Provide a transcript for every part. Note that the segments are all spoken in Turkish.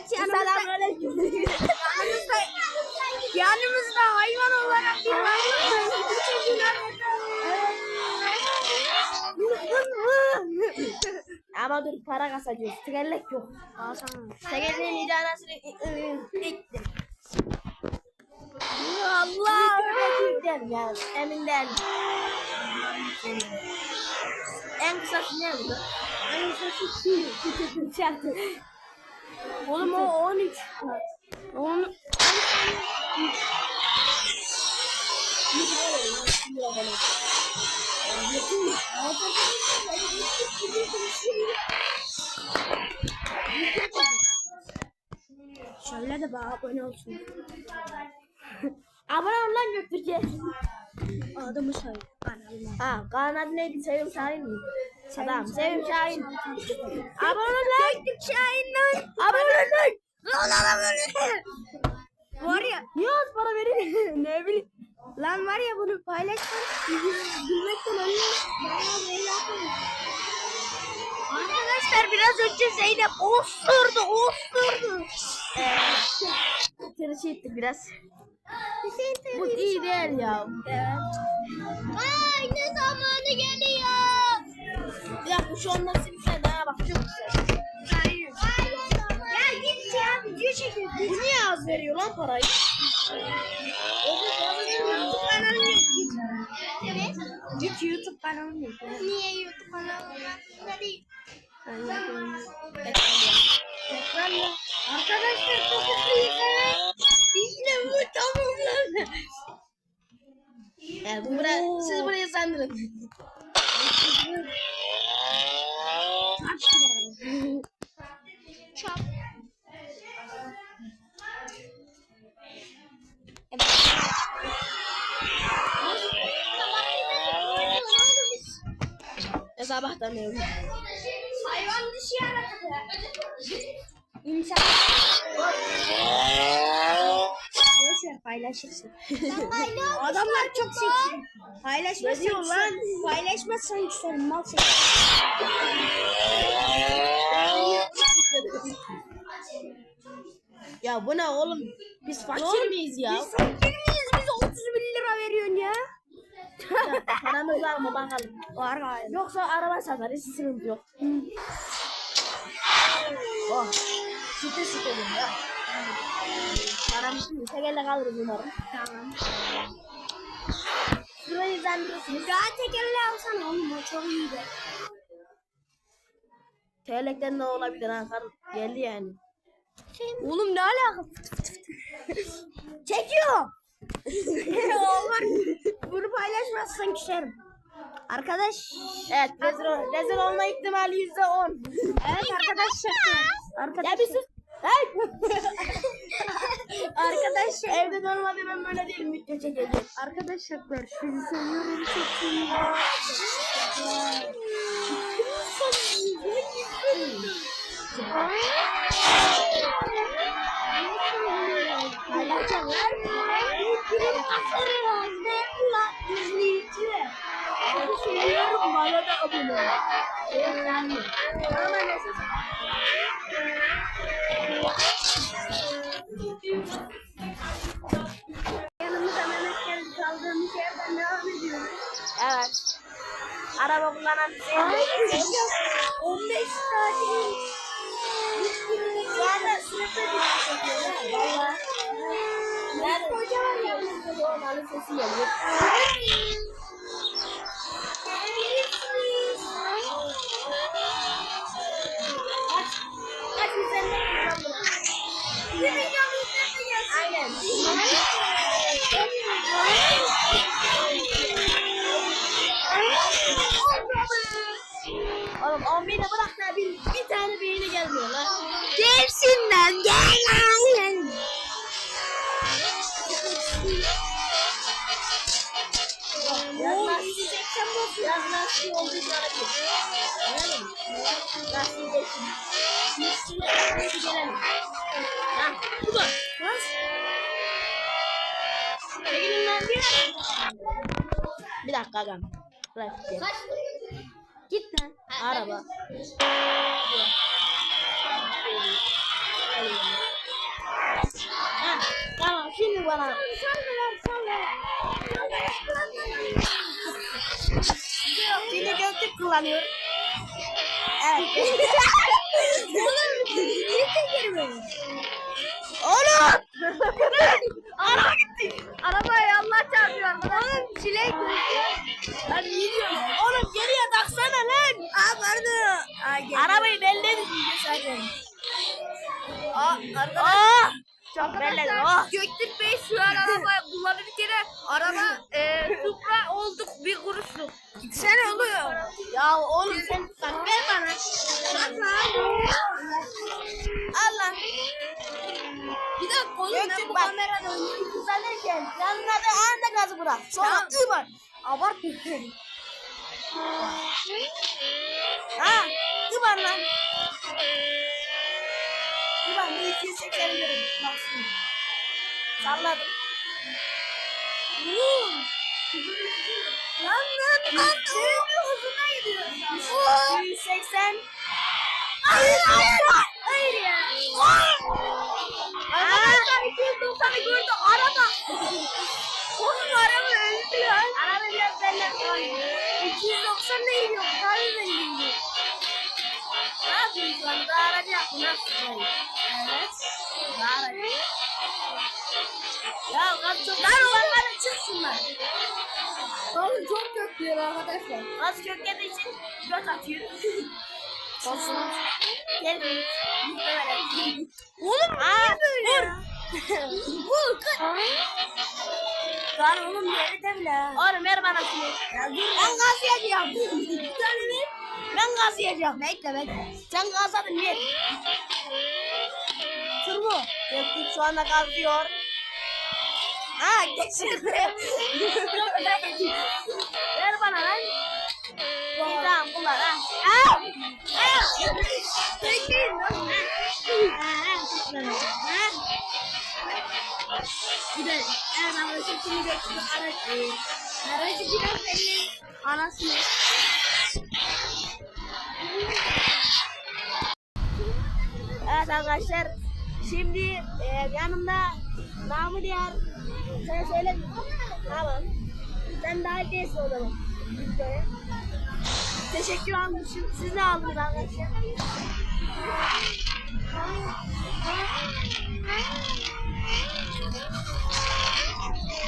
Evet yanımızda, yanımızda, yanımızda hayvan olarak bir varlık Ama dur para kasacağız. Tekerlek yok. Tekerleğin idarasını ittim. Allah öğreteceğim ya. Emin değilim. En kısası ne bu? En kısası şu. Oğlum o 13. Onu Şöyle de bana abone olsun. Abone ol lan Göktürk'e. Adımı söyle. Kanalıma. Ha, Kaan adı neydi? Sevim Şahin Tamam, Sevim Şahin. Abone ol lan. Göktürk Şahin lan. Abone ol lan. Lan abone. Var ya. Niye az para verin? ne bileyim. Lan var ya bunu paylaşsan gülmekten ölüyor. Arkadaşlar biraz önce Zeynep osurdu osurdu. Tırışı ettik biraz. Hüseyin Bu iyi değil ya. Evet. Bir dakika şu anda bir şey daha bak çok güzel. Hayır. Ya git ya video çekiyor. Bu niye az veriyor lan parayı? Evet. Git YouTube kanalını yap. Niye YouTube kanalına değil? Arkadaşlar çok mutluyuz. İşte bu tamamlandı. Yani bu buraya, siz burayı sandırın. Çap. E sabahtan beri. Hayvan dışı yaratık. İnsan. Boş ver paylaşırsın. Adamlar çok seksi. Paylaşmazsan lan? Paylaşmazsan küserim mal seksi. Ya bu ne oğlum? Biz fakir miyiz ya? Biz fakir miyiz? Bize 30 bin lira veriyorsun ya. Paramız var mı bakalım. Var galiba. Yoksa araba satarız sıkıntı yok. Oh. Sütü sütelim ya. Paramız şimdi tekerle kalırız umarım. Tamam. Şurayı izlendirirsiniz. Daha tekerle alsana oğlum o çok iyi de. Tekerlekten ne olabilir ha? Kar- Geldi yani. Oğlum ne alaka? Çekiyor. Olur. Bunu paylaşmazsan küserim. Arkadaş. Evet rezil, rezil olma ihtimali yüzde on. Evet arkadaşlar. Arkadaşlar. Ya bir sus. Arkadaşlar. Evde normalde ben böyle değilim video çekeceğim. Arkadaşlar sizi seviyorum çok iyi. Paylaşanlar Benim aferin ne kulak izleyiciler. Sizi seviyorum bana da abone ol. Ama neyse. Yanımıza Mehmet geldi kaldığımız yerden devam ediyoruz. Evet. Araba kullanan bir şey. 15 tatil. Zaten sınıfta bir. Valla. Kocaman da onun sesi geliyor. Oğlum 10 bini bırak da bir, bir tane beğeni gelmiyor lan. Gelsin lan gel lan. Yaz lastiği olduğu için hareket. Anladın mı? Lastiği geçsin. Lastiği gelelim. Ha, bu da. Lan bir dakika agam. Bırak gel. Git lan. Araba. Ha, tamam şimdi bana. Şimdi gözlük kullanıyor. Evet. Oğlum niye tekermeyin? Aa. Çok belli. Göktürk Bey şu an araba kullanırken araba e, Supra olduk bir kuruşluk. Sen oluyor. Ya oğlum sen bak ver bana. Allah. Bir dakika oğlum ben Göktürk bu bak. kamerada oynuyorum. Kızarırken yanına da anında gazı bırak. Sonra ı var. Abartma. ha, ı var lan. Var. Ne 280 verin. Maksimum. Salladım. Vuu. Lan lan lan. Hızına gidiyor. 180. Hayır hayır. Hayır ya. Arkadaşlar 290'ı gördü araba. Oğlum araba öldü lan. Araba biraz benden koyuyor. 290 ne gidiyor? Tabii ben gidiyor. Lan? Daha aracı. Nasıl koyuyor? Evet. Daha aracı. Ya gaz çok... Lan oğlum çıksın lan. Oğlum çok kötü arkadaşlar. Gaz köklediği için göt atıyor. Olsun. Gel bir. Oğlum Aa, böyle vur. Lan oğlum yeri de bile. Oğlum ver bana şunu. Ya dur. Ben gaz yiyeceğim. Bir tane ver. Ben gaz yiyeceğim. Bekle bekle. Sen gazladın ver. Turbo. Göktürk şu anda gazlıyor. Ha geçirdi. ver bana lan. İyi tamam kullan ha. Aa! Aa! Bekleyin lan. Bir de evet arkadaşlar şimdi götürdük aracı. Aracı biraz elin anasını. Arkadaşlar. Şimdi e, yanımda namı diğer sen söyle. Tamam. Sen daha değilsin o teşekkür almışım. Siz ne aldınız arkadaşlar?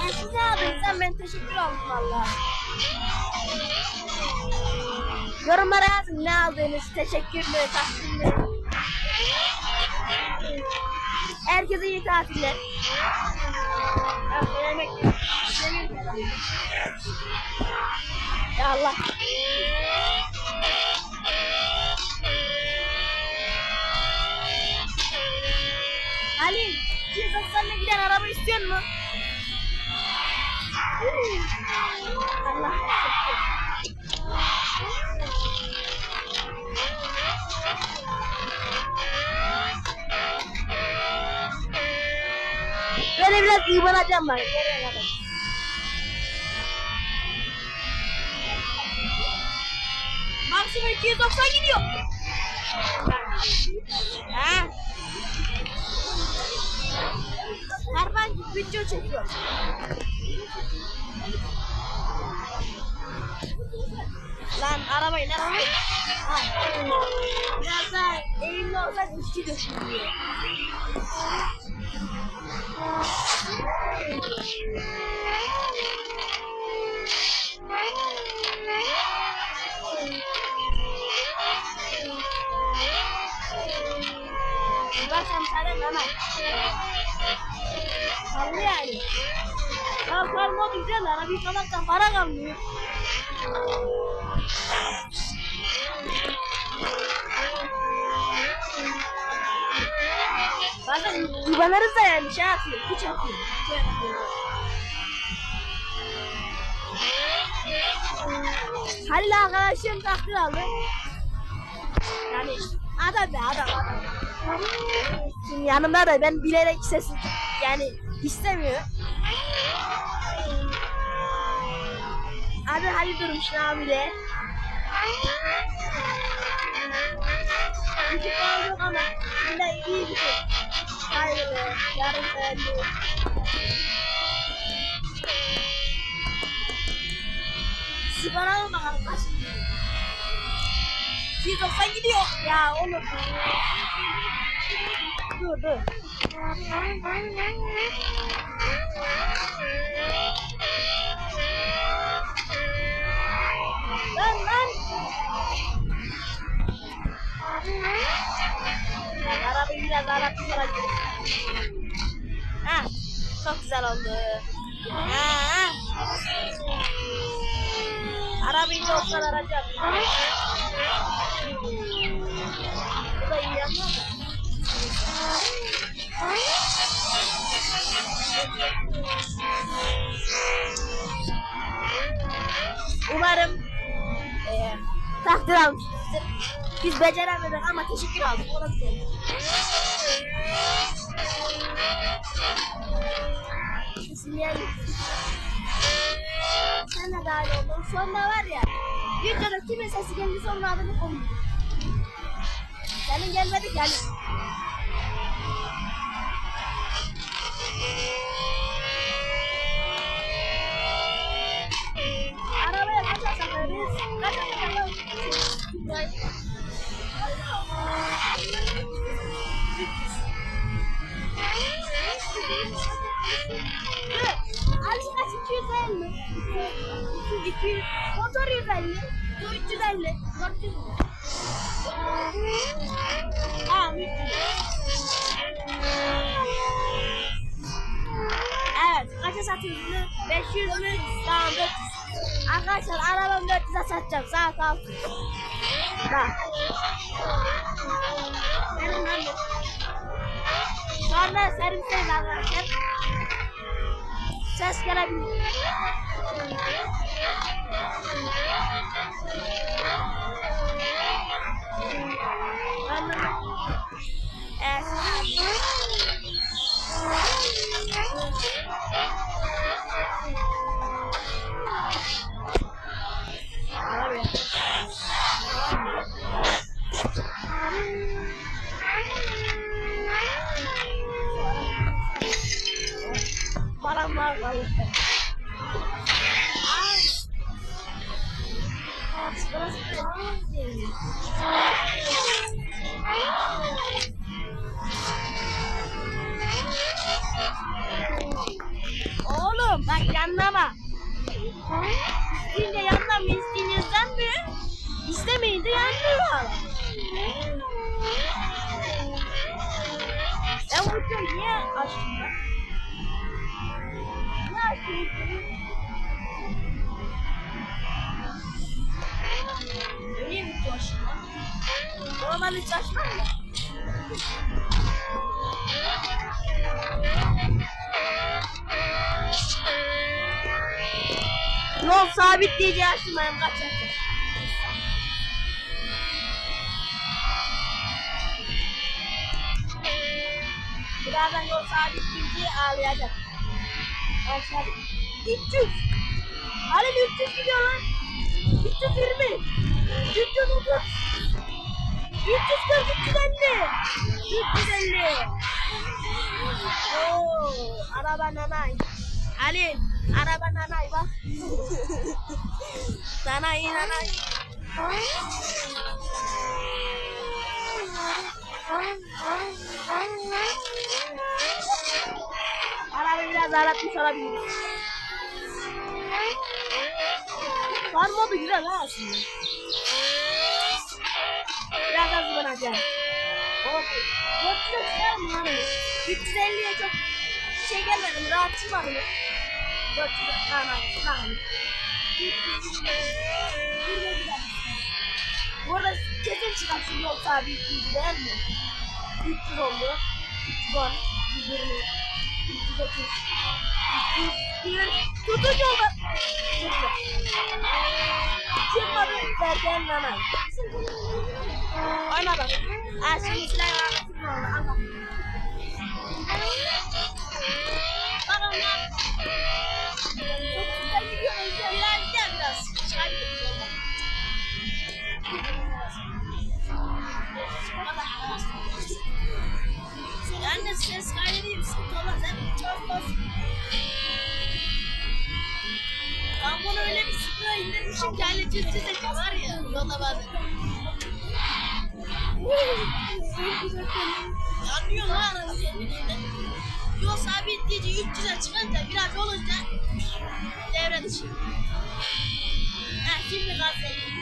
Ben siz ne aldınız ben teşekkür aldım valla Yorumlara yazın ne aldığınız teşekkür mü takdim Herkese iyi tatiller. Ya Allah. Ali, 290'la giden araba istiyor mu? Allah. Biraz iyi banacağım ben. Maksimum 290 gidiyor. Ha? Harman video çekiyor. Lan arabayı lan arabayı. Biraz daha eğimli olsak içki dökülüyor. Baksam sana hemen. Kaldı yani. Ya kalmadı güzel lan. Bir kanattan para kalmıyor. Yuvanlarız da yani şey atıyor. Kuş atıyor. Halil arkadaşım takdir aldı. Yani adam be adam. Şimdi yanımda da ben bilerek ses yani istemiyor. Abi Halil durmuş abi de. Küçük oldu ama yine iyi bir şey. Hayır be. Yarın beğendi. Sigara mı bakalım kaç gidiyor? 290 gidiyor. Ya olur. Dur dur. Lan lan. Arabayı biraz Arap sonra Ha, çok güzel oldu. Ha. Arabayı da olsan arayacağım. Bu da iyi ama. Umarım eee takdir almışızdır. Biz beceremedik ama teşekkür aldık. Ona. Sen de dahil oldun. Sonra var ya, videoda kimin sesi geldi sonra adını koyuyor. Senin gelmedi Ali. Arabaya kaç sakarız? Kaç sakarız? Ali kaç 250? 200, motor 150, bu 350, 400 mu? Ha, 300. Evet, kaça satıyorsunuz? 500 mü? Tamam, 400. Arkadaşlar arabamı 400'e satacağım. Saat 6. Bak. Benim lan bu. Sonra servisteyiz arkadaşlar. Ses gelebilir. Yanmıyor. Ben bu videoyu niye açtım ben? Niye açtım videoyu? Niye video açtım ben? Normalde hiç açmam da. Yol sabit diyeceği açtım ben kaçarken. Birazdan yol sabit diyeceği ağlayacak. Aşağı. 300. Halil 300 gidiyor lan. 320. 330. 340 350. 350. Oo, araba nanay. Ali, araba nanay bak. nanay nanay. Arabayı biraz ağlatmış olabilir. Far modu güzel ha aslında. Biraz az bırakacağım. Hop. 400 çıkar mı lan? 350'ye çok şey gelmedi mi? Rahat çıkmadı mı? 400 tamam tamam. Burada kesin çıkar çünkü yoksa bir bilgi değil mi? 300 oldu. 310, 120, 330, 200, tutucu oldu. Çıktı. Çıkmadı derken nanay. Oyna bak. Ha şimdi silah var. Allah. Bakın lan. Çok Ben ses kaydedeyim. Sıkıntı olmaz. Hem çok bas. Ben bunu öyle bir sıkıya indirmişim ki hani cüzdüzek var ya. Yolda bazen. Yanıyor lan aracı. Yol sabitleyici 300'e çıkınca biraz olunca devre dışı. Ha şimdi gaz verin.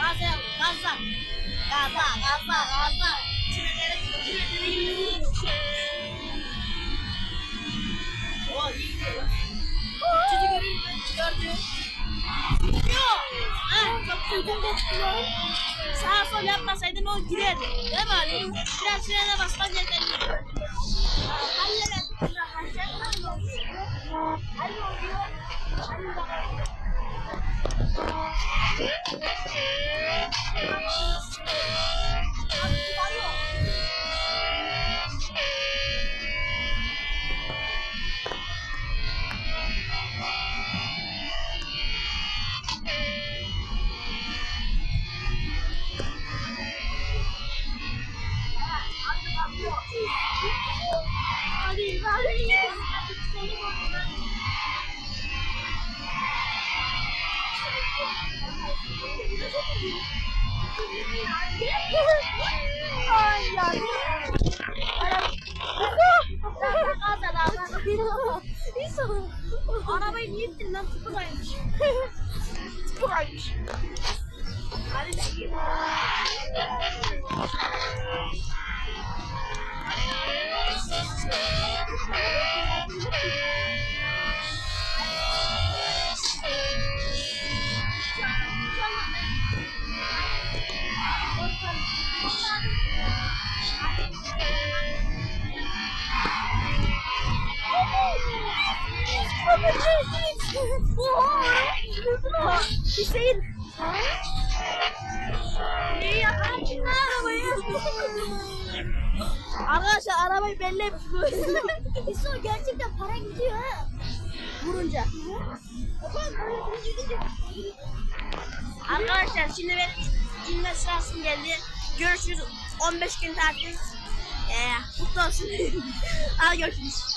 Gaz ver, gazla. Gazla, gazla, gazla. Sağa sol yapmasaydın o giderdi. Değil mi Ali? Biraz frene basman yeterli. Hadi Buraymış. Hüseyin. İyi yapardın lan arabayı. Arkadaşlar arabayı belli etmiş. İso gerçekten para gidiyor ha. Vurunca. Arkadaşlar şimdi ben inme sırasım geldi. Görüşürüz. 15 gün tatil. Ee, mutlu olsun. Hadi görüşürüz.